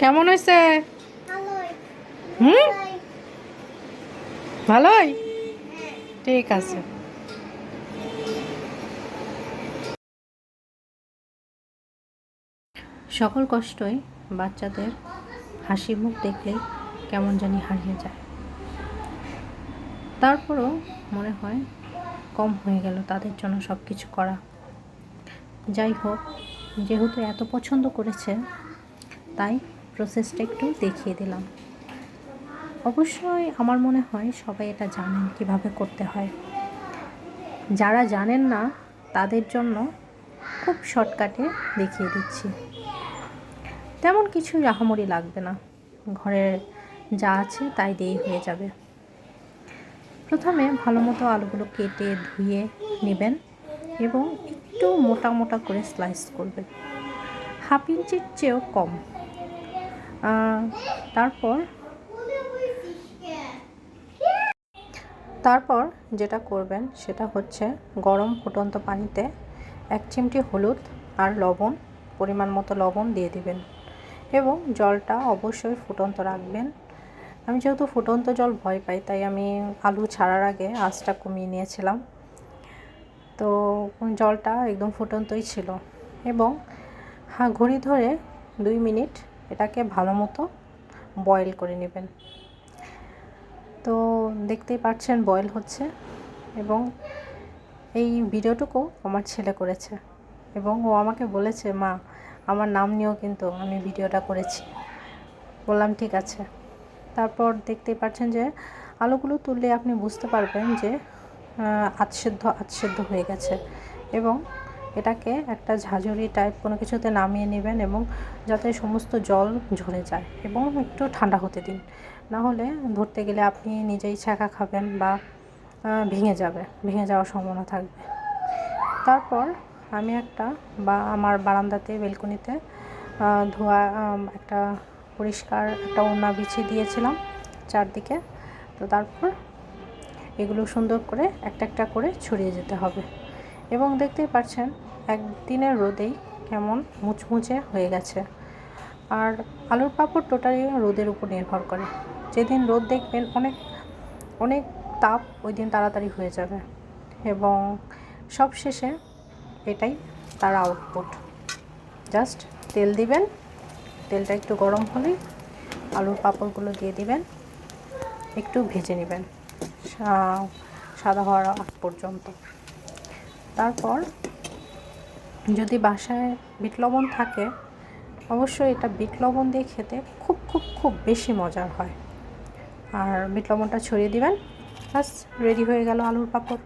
কেমন হয়েছে? হুম? ভালোই। হ্যাঁ। ঠিক আছে। সকল কষ্টই বাচ্চাদের হাসি মুখ দেখলে কেমন জানি হারিয়ে যায়। তারপরও মনে হয় কম হয়ে গেল তাদের জন্য সব কিছু করা। যাই হোক যেহেতু এত পছন্দ করেছে তাই প্রসেসটা একটু দেখিয়ে দিলাম। অবশ্যই আমার মনে হয় সবাই এটা জানেন কীভাবে করতে হয়। যারা জানেন না, তাদের জন্য খুব শর্টকাটে দেখিয়ে দিচ্ছি। তেমন কিছু রাহামরি লাগবে না। ঘরে যা আছে তাই দিয়েই হয়ে যাবে। প্রথমে ভালো মতো আলুগুলো কেটে ধুয়ে নেবেন এবং একটু মোটা মোটা করে স্লাইস করবেন। হাফ ইঞ্চির চেয়েও কম। তারপর? তারপর যেটা করবেন সেটা হচ্ছে গরম ফুটন্ত পানিতে এক চিমটি হলুদ আর লবণ, পরিমাণ মতো লবণ দিয়ে দিবেন এবং জলটা অবশ্যই ফুটন্ত রাখবেন। আমি যেহেতু ফুটন্ত জল ভয় পাই, তাই আমি আলু ছাড়ার আগে আঁচটা কমিয়ে নিয়েছিলাম। তো জলটা একদম ফুটন্তই ছিল এবং ঘড়ি ধরে দুই মিনিট এটাকে ভালো মতো বয়েল করে নেবেন। তো দেখতেই পাচ্ছেন বয়েল হচ্ছে এবং এই ভিডিওটুকু আমার ছেলে করেছে এবং ও আমাকে বলেছে, মা, আমার নাম নিয়েও কিন্তু আমি ভিডিওটা করেছি। বললাম, ঠিক আছে। তারপর দেখতেই পাচ্ছেন যে আলুগুলো তুললে আপনি বুঝতে পারবেন যে আধসেদ্ধ আধসেদ্ধ হয়ে গেছে এবং এটাকে একটা ঝাঁঝরি টাইপ কোনো কিছুতে নামিয়ে নেবেন এবং যাতে সমস্ত জল ঝরে যায় এবং একটু ঠান্ডা হতে দিন। না হলে ধরতে গেলে আপনি নিজেই ছ্যাঁকা খাবেন বা ভেঙে যাবে, ভেঙে যাওয়ার সম্ভাবনা থাকবে। তারপর আমি একটা বা, আমার বারান্দাতে, বেলকনিতে ধোয়া একটা পরিষ্কার একটা ওড়না বিছিয়ে দিয়েছিলাম চারদিকে। তো তারপর এগুলো সুন্দর করে একটা একটা করে ছড়িয়ে যেতে হবে। এবং দেখতেই পাচ্ছেন, একদিনের রোদেই কেমন মুচমুচে হয়ে গেছে। আর আলুর পাঁপড় টোটালি রোদের উপর নির্ভর করে। যেদিন রোদ দেখবেন, অনেক অনেক তাপ ওই দিন তাড়াতাড়ি হয়ে যাবে। এবং সব শেষে এটাই তার আউটপুট জাস্ট তেল দিবেন, তেলটা একটু গরম হলেই আলুর পাঁপড়গুলো দিয়ে দিবেন, একটু ভেজে নেবেন সাদা হওয়ার আগ পর্যন্ত। তারপর যদি বাসায় বিট লবণ থাকে, অবশ্যই এটা বিট লবণ দিয়ে খেতে খুব খুব খুব বেশি মজার হয়। আর বিট লবণটা ছড়িয়ে দিবেন, ব্যাস রেডি হয়ে গেল আলুর পাঁপড়।